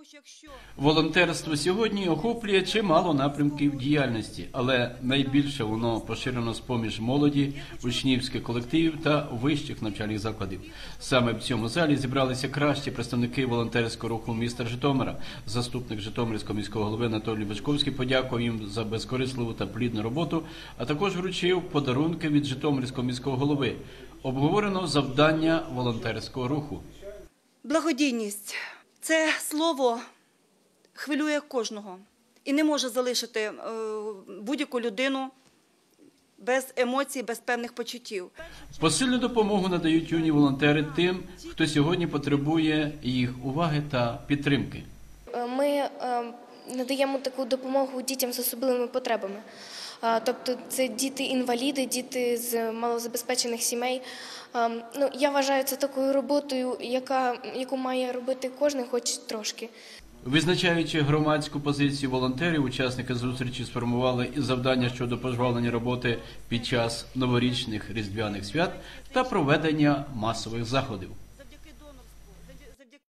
тому що якщо Волонтерство сьогодні охоплює чимало напрямків діяльності, але найбільше воно поширено з поміж молоді, учнівських колективів та вищих навчальних закладів. Саме в цьому залі зібралися кращі представники волонтерського руху міста Житомира. Заступник Житомирського міського голови Анатолій Бачковський подякував їм за безкорисливу та плідну роботу, а також вручив подарунки від Житомирського міського голови. Обговорено завдання волонтерського руху. благодійність це слово хвилює кожного і не може залишити е, будь-яку людину без емоцій, без певних почуттів. Посильну допомогу надають юні волонтери тим, хто сьогодні потребує їх уваги та підтримки. Е, Ми е, надаємо таку допомогу дітям з особливими потребами. Тобто це діти-інваліди, діти з малозабезпечених сімей. Ну, я вважаю це такою роботою, яка, яку має робити кожен хоч трошки. Визначаючи громадську позицію волонтерів, учасники зустрічі сформували і завдання щодо пожвавлення роботи під час новорічних різдвяних свят та проведення масових заходів.